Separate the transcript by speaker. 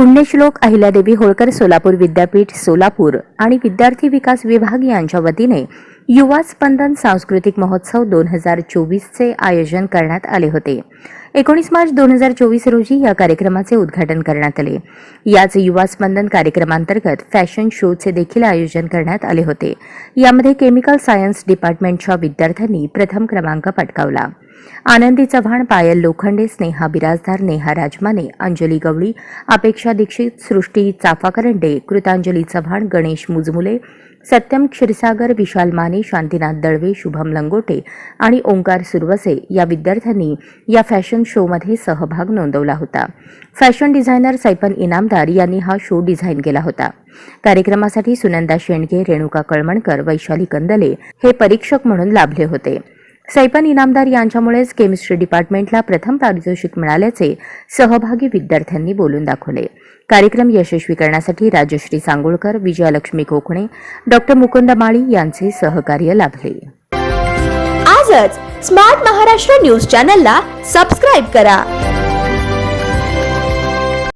Speaker 1: पुण्यश्लोक अहिल्यादेवी होळकर सोलापूर विद्यापीठ सोलापूर आणि विद्यार्थी विकास विभाग यांच्या वतीने युवा स्पंदन सांस्कृतिक महोत्सव दोन हजार चोवीसचे आयोजन करण्यात आले होते. एकोणीस मार्च दोन हजार चोवीस रोजी या कार्यक्रमाचे उद्घाटन करण्यात आले. याच युवा स्पंदन कार्यक्रमांतर्गत फॅशन शोचे देखील आयोजन करण्यात आले होते. यामध्ये केमिकल सायन्स डिपार्टमेंटच्या विद्यार्थ्यांनी प्रथम क्रमांक पटकावला. आनंदी चव्हाण पायल लोखंडे स्नेहा बिराजदार नेहा राजमाने अंजली गवळी अपेक्षा दीक्षित सृष्टी चाफाकरंडे कृतांजली चव्हाण गणेश मुजमुले सत्यम क्षीरसागर विशाल माने शांतीनाथ दळवे शुभम लंगोटे आणि ओंकार सुरवसे या विद्यार्थ्यांनी या फॅशन शोमध्ये सहभाग नोंदवला होता. फॅशन डिझायनर सैपन इनामदार यांनी हा शो डिझाईन केला होता. कार्यक्रमासाठी सुनंदा शेंडगे रेणुका कळमणकर वैशाली कंदले हे परीक्षक म्हणून लाभले होते. सैपन इनामदार यांच्यामुळेच केमिस्ट्री डिपार्टमेंटला प्रथम पारितोषिक मिळाल्याचे सहभागी विद्यार्थ्यांनी बोलून दाखवले. कार्यक्रम यशस्वी करण्यासाठी राजश्री सांगोळकर विजयालक्ष्मी कोकणे डॉक्टर मुकुंद माळी यांचे सहकार्य लाभले.
Speaker 2: आजच स्मार्ट महाराष्ट्र न्यूज चॅनलला सबस्क्राईब करा.